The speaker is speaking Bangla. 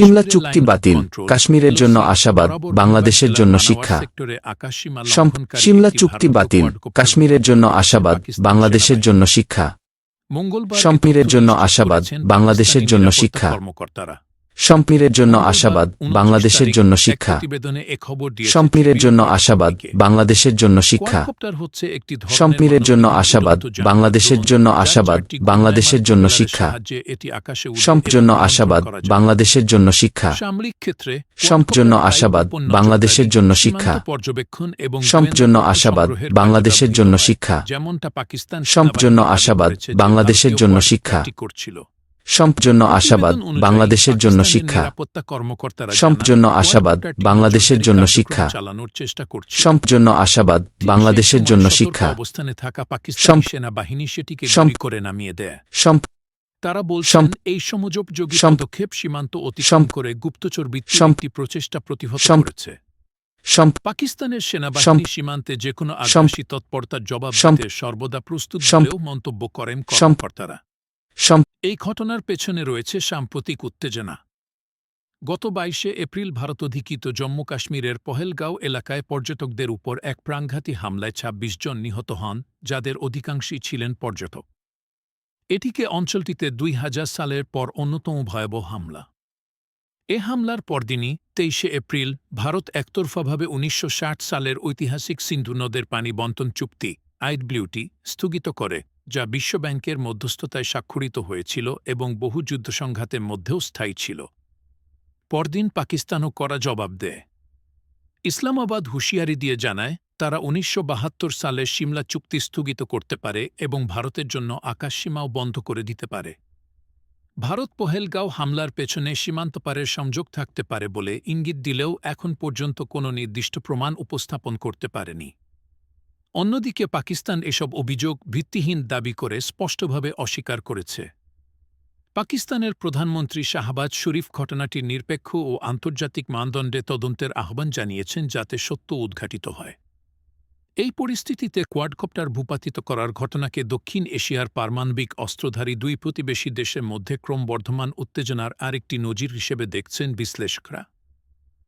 সিমলা চুক্তি বাতিল কাশ্মীরের জন্য আশাবাদ বাংলাদেশের জন্য শিক্ষা। সিমলা চুক্তি বাতিল কাশ্মীরের জন্য আশাবাদ বাংলাদেশের জন্য শিক্ষা। সম্পীরের জন্য আশাবাদ বাংলাদেশের জন্য শিক্ষা। সম্পীরের জন্য আশাবাদ বাংলাদেশের জন্য শিক্ষা। সম্পীরের জন্য আশাবাদ বাংলাদেশের জন্য শিক্ষা। সম্পীরের জন্য আশাবাদ বাংলাদেশের জন্য আশাবাদ বাংলাদেশের জন্য শিক্ষা। সম্প জন্য আশাবাদ বাংলাদেশের জন্য শিক্ষা। সামরিক ক্ষেত্রে সম্প জন্য আশাবাদ বাংলাদেশের জন্য শিক্ষা। পর্যবেক্ষণ এবং সম্প জন্য আশাবাদ বাংলাদেশের জন্য শিক্ষা। যেমনটা পাকিস্তান সম্প জন্য আশাবাদ বাংলাদেশের জন্য শিক্ষা। করছিল সম্প জন্য আশাবাদ বাংলাদেশের জন্য শিক্ষা। কর্মকর্তারা সম্প জন্য আশাবাদ বাংলাদেশের জন্য শিক্ষা। চালানোর চেষ্টা করছে। সম্প জন্য আশাবাদ বাংলাদেশের জন্য শিক্ষা। অবস্থানে থাকা পাকিস্তানি সেনাবাহিনী সেটিকে সম্প- করে নামিয়ে দেয়। তারা বলছেন এই সমযোপযোগী সম্প- পদক্ষেপ সীমান্ত অতিক্রম করে গুপ্তচর ভিত্তিক প্রচেষ্টা প্রতিহত করেছে। পাকিস্তানের সেনাবাহিনী সীমান্তে যে কোনো আগ্রাসী তৎপরতার জবাব দিতে সর্বদা প্রস্তুত বলেও মন্তব্য করেন কর্মকর্তারা। এই ঘটনার পেছনে রয়েছে সাম্প্রতিক উত্তেজনা। গত বাইশে এপ্রিল ভারত অধিকৃত জম্মু কাশ্মীরের পহেলগাঁও এলাকায় পর্যটকদের উপর এক প্রাণঘাতী হামলায় ২৬ জন নিহত হন, যাদের অধিকাংশই ছিলেন পর্যটক। এটিকে অঞ্চলটিতে দুই হাজার সালের পর অন্যতম ভয়াবহ হামলা। এ হামলার পরদিনই তেইশে এপ্রিল ভারত একতরফাভাবে উনিশশো ষাট সালের ঐতিহাসিক সিন্ধু নদের পানি বন্টন চুক্তি আইড ব্লিউটি স্থগিত করে। যা বিশ্বব্যাংকের মধ্যস্থতায় স্বাক্ষরিত হয়েছিল এবং বহু যুদ্ধসংঘাতের মধ্যেও স্থায়ী ছিল। পরদিন পাকিস্তানও করা জবাব দেয়। ইসলামাবাদ হুঁশিয়ারি দিয়ে জানায়, তারা উনিশশো সালে সিমলা চুক্তি স্থগিত করতে পারে এবং ভারতের জন্য আকাশসীমাও বন্ধ করে দিতে পারে। ভারত পহেলগাঁও হামলার পেছনে সীমান্তপারের সংযোগ থাকতে পারে বলে ইঙ্গিত দিলেও এখন পর্যন্ত কোনো নির্দিষ্ট প্রমাণ উপস্থাপন করতে পারেনি। অন্যদিকে পাকিস্তান এসব অভিযোগ ভিত্তিহীন দাবি করে স্পষ্টভাবে অস্বীকার করেছে। পাকিস্তানের প্রধানমন্ত্রী শাহবাজ শরীফ ঘটনাটির নিরপেক্ষ ও আন্তর্জাতিক মানদণ্ডে তদন্তের আহ্বান জানিয়েছেন যাতে সত্য উদ্ঘাটিত হয়। এই পরিস্থিতিতে কোয়াডকপ্টার ভূপাতিত করার ঘটনাকে দক্ষিণ এশিয়ার পারমাণবিক অস্ত্রধারী দুই প্রতিবেশী দেশের মধ্যে ক্রমবর্ধমান উত্তেজনার আরেকটি নজির হিসেবে দেখছেন বিশ্লেষকরা।